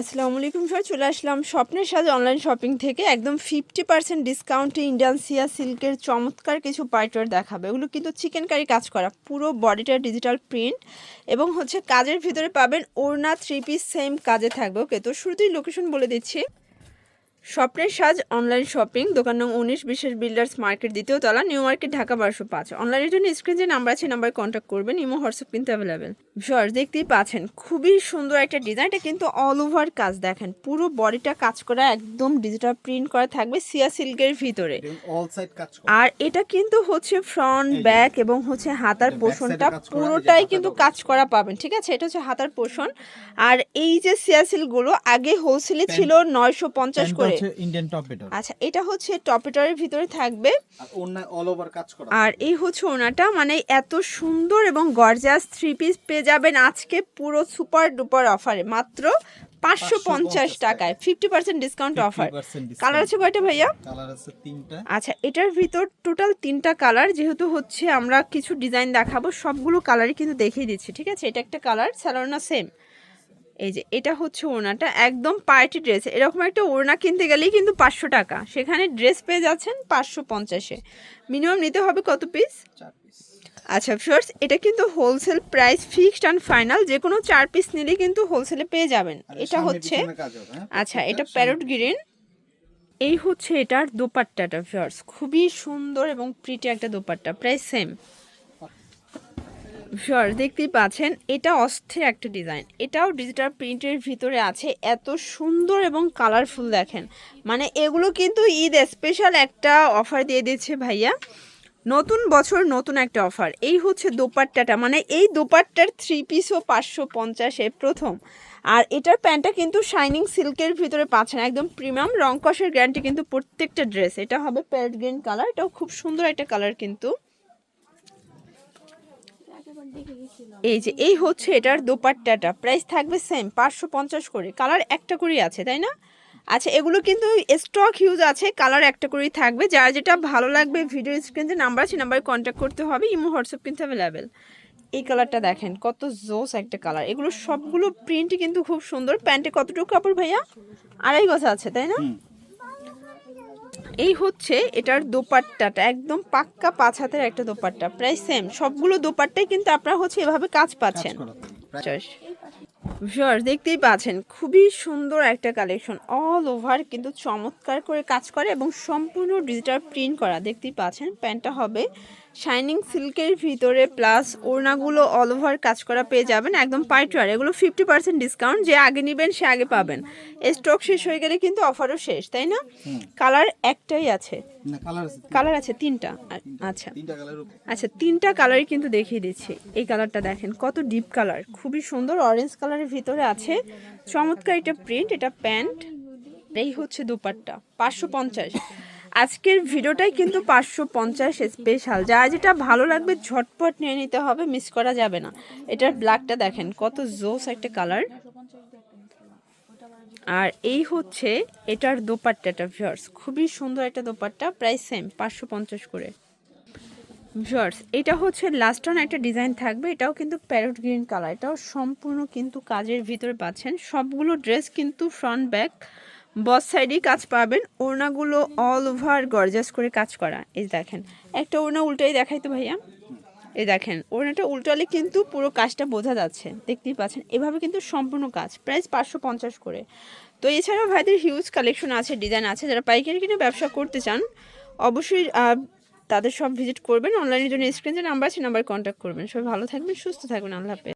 আসসালামু আলাইকুম সবাই চলে আসলাম স্বপ্নের সাজ অনলাইন শপিং থেকে। একদম ফিফটি পার্সেন্ট ডিসকাউন্টে ইন্ডিয়ান সিয়া সিল্কের চমৎকার কিছু পার্টওয়ার দেখাবে। এগুলো কিন্তু চিকেন কারি কাজ করা, পুরো বডিটা ডিজিটাল প্রিন্ট এবং হচ্ছে কাজের ভিতরে পাবেন ওড়না থ্রি পিস সেম কাজে থাকবে। ওকে তো শুরুতেই লোকেশন বলে দিচ্ছি। স্বপ্নের সাজ অনলাইন শপিং দোকান নং উনিশ বিশেষ বিল্ডার্স মার্কেট দ্বিতীয় তলা নিউ মার্কেট ঢাকা বারোশো পাঁচ। অনলাইনের জন্য স্ক্রিন যে নাম্বার আছে নাম্বারে কন্ট্যাক্ট করবেন ইমো হোয়াটসঅ্যাপ কিন্তু অ্যাভেলেবেল ভিউয়ার্স দেখতেই পাচ্ছেন খুবই সুন্দর একটা ডিজাইন এটা কিন্তু অল ওভার কাজ দেখেন। পুরো বডিটা কাজ করা একদম ডিজিটাল প্রিন্ট করা থাকবে সিয়া সিল্কের ভিতরে। আর এটা কিন্তু হচ্ছে ফ্রন্ট ব্যাক এবং হচ্ছে হাতার পোষণটা পুরোটাই কিন্তু কাজ করা পাবেন ঠিক আছে? এটা হচ্ছে হাতার পোষণ আর এই যে সিয়া সিল্কগুলো আগে হোলসেলে ছিল নয়শো পঞ্চাশ করে। ইন্ডিয়ান টপ বেটার আচ্ছা এটা হচ্ছে টপেটারের ভিতরে থাকবে। আর অল ওভার কাজ করা। আর এই হচ্ছে ওনাটা মানে এত সুন্দর এবং গর্জাস থ্রি পিস পেয়ে যাবেন আজকে পুরো সুপার ডুপার অফারে মাত্র পাঁচশো পঞ্চাশ টাকায়। Fifty percent discount offer colour আছে কয়টা ভাইয়া? কালার আছে তিনটা। আচ্ছা এটার ভিতর টোটাল তিনটা কালার যেহেতু হচ্ছে আমরা কিছু ডিজাইন দেখাবো সবগুলো কালারই কিন্তু দেখিয়ে দিচ্ছি ঠিক আছে? এটা একটা কালার স্যালোনা সেম এই যে এটা হচ্ছে ওড়নাটা একদম পার্টি ড্রেস। এরকম একটা ওড়না কিনতে গেলেই কিন্তু পাঁচশো টাকা। সেখানে ড্রেস পেয়ে যাচ্ছেন পাঁচশো পঞ্চাশে। মিনিমাম নিতে হবে কত পিস আচ্ছা ফিওর্স এটা কিন্তু wholesale price fixed and final যে কোনো চার পিস নিলে কিন্তু হোলসেলে পেয়ে যাবেন। এটা হচ্ছে আচ্ছা এটা প্যারট গ্রিন এই হচ্ছে এটার দোপাট্টাটা ভিউয়ার্স খুবই সুন্দর এবং প্রিটি একটা দোপাট্টা প্রায় সেম ভিউয়ার্স দেখতেই পাচ্ছেন, এটা অস্থির একটা ডিজাইন এটাও ডিজিটাল প্রিন্টের ভিতরে আছে, এত সুন্দর এবং কালারফুল দেখেন। মানে এগুলো কিন্তু ঈদ স্পেশাল একটা অফার দিয়ে দিচ্ছে ভাইয়া। নতুন বছর নতুন একটা অফার এই হচ্ছে দোপাট্টাটা মানে এই দোপাট্টার থ্রি পিসও পাঁচশো পঞ্চাশে প্রথম। আর এটার প্যান্টটা কিন্তু শাইনিং সিল্কের ভিতরে পাচ্ছেন, একদম প্রিমিয়াম রং কষের গ্যারান্টি কিন্তু প্রত্যেকটা ড্রেস এটা হবে প্যারেট গ্রিন কালার এটাও খুব সুন্দর একটা কালার কিন্তু। এই যে, এই হচ্ছে এটার দোপাট্টাটা। প্রাইস থাকবে সেম পাঁচশো পঞ্চাশ করে। কালার একটা করেই আছে, তাই না? আচ্ছা এগুলো কিন্তু স্টক হিউজ আছে কালার একটা করেই থাকবে। যার যেটা ভালো লাগবে ভিডিও স্ক্রিন যে নাম্বার আছে নাম্বারে কন্ট্যাক্ট করতে হবে। ইমো হোয়াটসঅ্যাপ কিন্তু অ্যাভেলেবেল এই কালারটা দেখেন, কত জোস একটা কালার এগুলো সবগুলো প্রিন্ট কিন্তু খুব সুন্দর। প্যান্টে কতটুকু কাপড় ভাইয়া? আড়াই গজ আছে, তাই না? এই হচ্ছে এটার দোপাট্টাটা একদম পাক্কা পাঁচ হাতের একটা দোপাট্টা প্রায় সেম সবগুলো দোপাট্টাই কিন্তু আপনারা হচ্ছে এভাবে কাজ পাচ্ছেন। ভিউয়ার্স দেখতেই পাচ্ছেন খুবই সুন্দর একটা কালেকশন অল ওভার কিন্তু চমৎকার করে কাজ করে এবং সম্পূর্ণ ডিজিটাল প্রিন্ট করা। দেখতেই পাচ্ছেন প্যান্টটা হবে শাইনিং সিল্কের ভিতরে প্লাস ওড়নাগুলো অল ওভার কাজ করা পেয়ে যাবেন একদম পাইটওয়ার এগুলো ফিফটি পার্সেন্ট ডিসকাউন্ট যে আগে নেবেন সে আগে পাবেন। স্টক শেষ হয়ে গেলে কিন্তু অফারও শেষ তাই না? কালার একটাই আছে। কালার আছে তিনটা। আচ্ছা। কালার আচ্ছা তিনটা কালারই কিন্তু দেখিয়ে দিচ্ছি। এই কালারটা দেখেন কত ডিপ কালার খুবই সুন্দর অরেঞ্জ কালারের ভিতরে আছে। চমৎকার এটা প্রিন্ট এটা প্যান্ট এই হচ্ছে দুপাট্টা, পাঁচশো পঞ্চাশ। আজকের ভিডিওটাই কিন্তু পাঁচশো পঞ্চাশ স্পেশাল যা যেটা ভালো লাগবে, ঝটপট নিয়ে নিতে হবে মিস করা যাবে না। এটার ব্ল্যাকটা দেখেন, কত জোস একটা কালার আর এই হচ্ছে এটার দোপাট্টাটা ভিউয়ার্স খুবই সুন্দর একটা দোপাট্টা প্রাইস সেম পাঁচশো পঞ্চাশ করে। ভিউয়ার্স, এটা হচ্ছে লাস্ট অন একটা ডিজাইন থাকবে, এটাও কিন্তু প্যারট গ্রিন কালার এটাও সম্পূর্ণ কিন্তু কাজের ভিতরে পাচ্ছেন। সবগুলো ড্রেস কিন্তু ফ্রন্ট ব্যাক বস সাইডেই কাজ পাবেন। ওড়নাগুলো অল ওভার গর্জাস করে কাজ করা। এই দেখেন, একটা ওড়না উল্টাই দেখাই তো ভাইয়া। এই দেখেন, ওড়নাটা উল্টালে কিন্তু পুরো কাজটা বোঝা যাচ্ছে। দেখতেই পাচ্ছেন, এভাবে কিন্তু সম্পূর্ণ কাজ প্রাইস পাঁচশো পঞ্চাশ করে। তো এছাড়াও ভাইদের হিউজ কালেকশন আছে ডিজাইন আছে, যারা পাইকারি কিনে ব্যবসা করতে চান, অবশ্যই তাদের সব ভিজিট করবেন অনলাইনের জন্য স্ক্রিনে যে নাম্বার আছে নাম্বার কন্ট্যাক্ট করবেন। সবাই ভালো থাকবেন, সুস্থ থাকবেন, আল্লাহ হাফেজ।